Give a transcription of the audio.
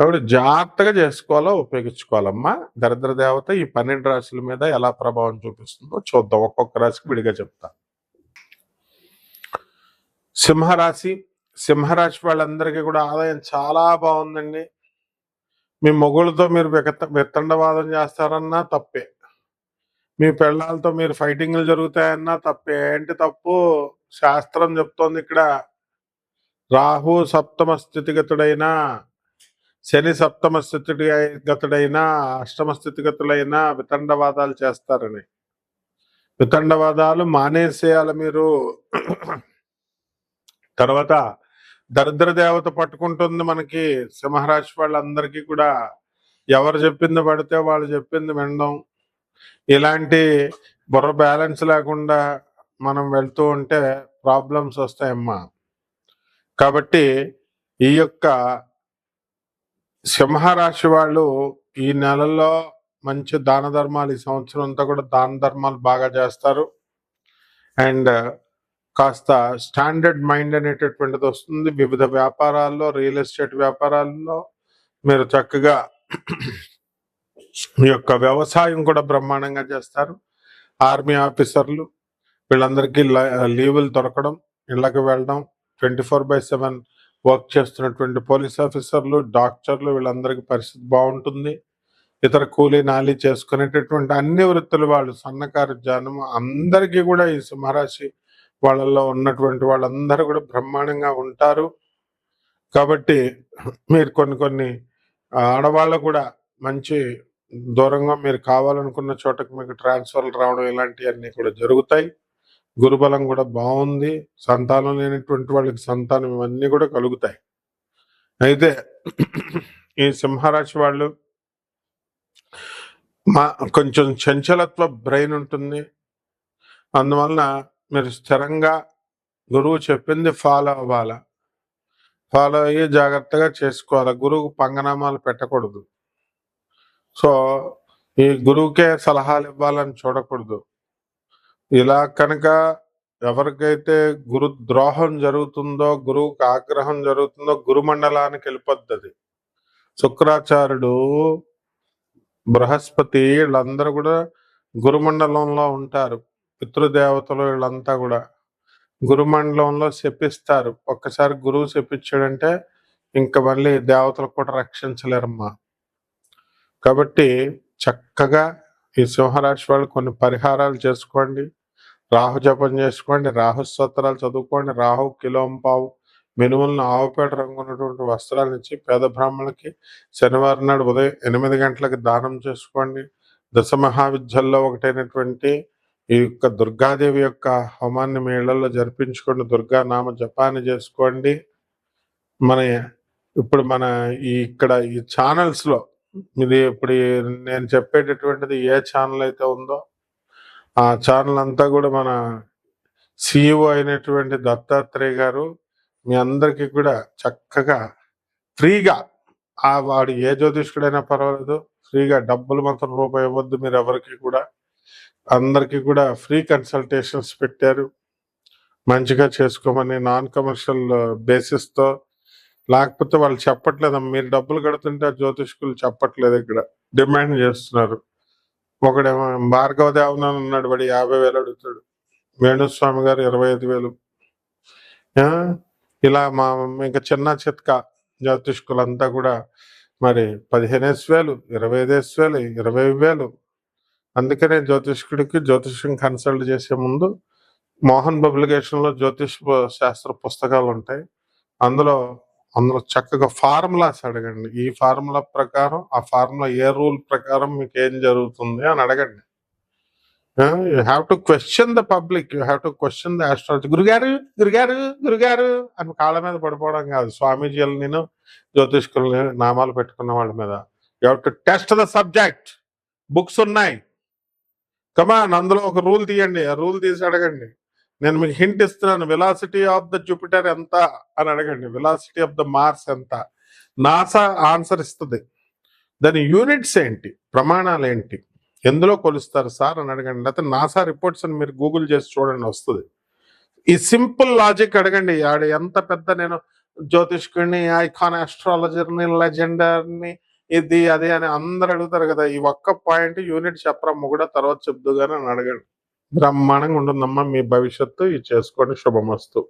కాబట్టి జాగ్రత్తగా చేసుకోవాలో ఉపయోగించుకోవాలమ్మా. దరిద్ర దేవత ఈ పన్నెండు రాశుల మీద ఎలా ప్రభావం చూపిస్తుందో చూద్దాం. ఒక్కొక్క రాశికి విడిగా చెప్తా. సింహరాశి సింహరాశి వాళ్ళందరికీ కూడా ఆదాయం చాలా బాగుందండి. మీ మొగుళ్ళతో మీరు వికత విత్తండవాదం చేస్తారన్నా తప్పే. మీ పిల్లలతో మీరు ఫైటింగ్లు జరుగుతాయన్నా తప్పే. ఏంటి తప్పు? శాస్త్రం చెప్తోంది ఇక్కడ. రాహు సప్తమ స్థితిగతుడైన శని సప్తమ స్థితిగతుడైన అష్టమ స్థితిగతులైనా వితండవాదాలు చేస్తారని. వితండవాదాలు మానేసేయాలి మీరు. తర్వాత దరిద్ర దేవత పట్టుకుంటుంది మనకి. సింహరాశి వాళ్ళందరికీ కూడా ఎవరు చెప్పింది పడితే వాళ్ళు చెప్పింది వినడం. ఇలాంటి బుర్ర బ్యాలెన్స్ లేకుండా మనం వెళ్తూ ఉంటే ప్రాబ్లమ్స్ వస్తాయమ్మా. కాబట్టి ఈ యొక్క సింహరాశి వాళ్ళు ఈ నెలలో మంచి దాన ధర్మాలు ఈ సంవత్సరం అంతా కూడా దాన ధర్మాలు బాగా చేస్తారు. అండ్ కాస్త స్టాండర్డ్ మైండ్ అనేటటువంటిది వస్తుంది. వివిధ వ్యాపారాల్లో రియల్ ఎస్టేట్ వ్యాపారాల్లో మీరు చక్కగా మీ యొక్క వ్యవసాయం కూడా బ్రహ్మాండంగా చేస్తారు. ఆర్మీ ఆఫీసర్లు వీళ్ళందరికీ లీవులు దొరకడం ఇళ్ళకి వెళ్ళడం twenty four by seven work చేస్తున్నటువంటి పోలీస్ ఆఫీసర్లు డాక్టర్లు వీళ్ళందరికీ పరిస్థితి బాగుంటుంది. ఇతర కూలీ నాలి చేసుకునేటటువంటి అన్ని వృత్తులు వాళ్ళు సన్నకారు జనం అందరికీ కూడా ఈ సింహరాశి వాళ్ళల్లో ఉన్నటువంటి వాళ్ళందరూ కూడా బ్రహ్మాండంగా ఉంటారు. కాబట్టి మీరు కొన్ని కొన్ని ఆడవాళ్ళు కూడా మంచి దూరంగా మీరు కావాలనుకున్న చోటకి మీకు ట్రాన్స్ఫర్లు రావడం ఇలాంటివన్నీ కూడా జరుగుతాయి. గురుబలం కూడా బాగుంది. సంతానం లేనటువంటి వాళ్ళకి సంతానం ఇవన్నీ కూడా కలుగుతాయి. అయితే ఈ సింహరాశి వాళ్ళు మా కొంచెం చంచలత్వ బ్రెయిన్ ఉంటుంది. అందువలన మీరు స్థిరంగా గురువు చెప్పింది ఫాలో అవ్వాలా? ఫాలో అయ్యి జాగ్రత్తగా చేసుకోవాలి? గురువు పంగనామాలు పెట్టకూడదు. సో ఈ గురువుకే సలహాలు ఇవ్వాలని చూడకూడదు. ఇలా కనుక ఎవరికైతే గురు ద్రోహం జరుగుతుందో గురువుకి ఆగ్రహం జరుగుతుందో గురుమండలానికి వెళ్ళిపోద్ది శుక్రాచార్యుడు బృహస్పతి వీళ్ళందరూ కూడా గురుమండలంలో ఉంటారు. పితృదేవతలు వీళ్ళంతా కూడా గురుమండలంలో శపిస్తారు. ఒక్కసారి గురువు శపించాడంటే ఇంకా మళ్ళీ దేవతలు కూడా రక్షించలేరమ్మా. కాబట్టి చక్కగా ఈ సింహరాశి వాళ్ళు కొన్ని పరిహారాలు చేసుకోండి. రాహు జపం చేసుకోండి రాహు స్తోత్రాలు చదువుకోండి రాహు కిలోంపావు మినుములను ఆవుపేట రంగు ఉన్నటువంటి వస్త్రాలు ఇచ్చి పేద బ్రాహ్మణులకి శనివారం నాడు ఉదయం ఎనిమిది గంటలకు దానం చేసుకోండి. దశ మహావిద్యల్లో ఒకటైనటువంటి ఈ యొక్క దుర్గాదేవి యొక్క హోమాన్ని మీ ఇళ్ళలో జరిపించుకోండి. దుర్గా నామ జపాన్ని చేసుకోండి. మన ఇప్పుడు మన ఈ ఇక్కడ ఈ ఛానల్స్లో ఇది ఇప్పుడు నేను చెప్పేటటువంటిది ఏ ఛానల్ అయితే ఉందో ఆ ఛానల్ అంతా కూడా మన సిఇఓ అయినటువంటి దత్తాత్రేయ గారు మీ అందరికీ కూడా చక్కగా ఫ్రీగా ఆ వాడు ఏ జ్యోతిష్కుడైనా పర్వాలేదు ఫ్రీగా డబ్బులు మాత్రం రూపాయి ఇవ్వద్దు మీరు ఎవరికి కూడా. అందరికీ కూడా ఫ్రీ కన్సల్టేషన్స్ పెట్టారు. మంచిగా చేసుకోమని నాన్ కమర్షియల్ బేసిస్తో. లేకపోతే వాళ్ళు చెప్పట్లేదమ్మా మీరు డబ్బులు కడుతుంటే ఆ జ్యోతిష్కులు చెప్పట్లేదు ఇక్కడ. డిమాండ్ చేస్తున్నారు. ఒకడేమో భార్గవదేవన ఉన్నాడు వాడు యాభై వేలు అడుగుతాడు. వేణుస్వామి గారు ఇరవై ఐదు వేలు. ఇలా మా ఇంకా చిన్న చిత్క జ్యోతిష్కులంతా కూడా మరి పదిహేనేసి వేలు ఇరవై ఐదేసి వేలు ఇరవై వేలు. అందుకనే జ్యోతిష్కుడికి జ్యోతిష్యం కన్సల్ట్ చేసే ముందు మోహన్ పబ్లికేషన్లో జ్యోతిష్ శాస్త్ర పుస్తకాలు ఉంటాయి అందులో అందులో చక్కగా ఫార్ములాస్ అడగండి. ఈ ఫార్ములా ప్రకారం ఆ ఫార్ములా ఏ రూల్ ప్రకారం మీకు ఏం జరుగుతుంది అని అడగండి. You have to question the public you have to question the astrology. గురుగారు గురుగారు గురుగారు అని కాళ్ళ మీద పడిపోవడం కాదు. స్వామీజీలు నేను జ్యోతిష్కుల్ని నామాలు పెట్టుకున్న వాళ్ళ మీద. You have to test the subject. Books ఉన్నాయి. కమాన్ అందులో ఒక రూల్ తీయండి. ఆ రూల్ తీసి అడగండి. నేను మీకు హింట్ ఇస్తున్నాను. వెలాసిటీ ఆఫ్ ద జూపిటర్ ఎంత అని అడగండి. వెలాసిటీ ఆఫ్ ద మార్స్ ఎంత? నాసా ఆన్సర్ ఇస్తుంది. దాని యూనిట్స్ ఏంటి? ప్రమాణాలు ఏంటి? ఎందులో కొలుస్తారు సార్ అని అడగండి. లేకపోతే నాసా రిపోర్ట్స్ అని మీరు గూగుల్ చేసి చూడండి వస్తుంది. ఈ సింపుల్ లాజిక్ అడగండి. ఆడ ఎంత పెద్ద నేను జ్యోతిష్కుడిని ఐకాన్ ఆస్ట్రాలజర్ని లెజెండర్ని ఇది అది అని అందరు అడుగుతారు కదా. ఈ ఒక్క పాయింట్ యూనిట్ చెప్పరమ్మ కూడా తర్వాత చెప్దు కానీ అని అడగండి. బ్రహ్మాండంగా ఉంటుందమ్మా మీ భవిష్యత్తు ఇది చేసుకోండి శుభమస్తు.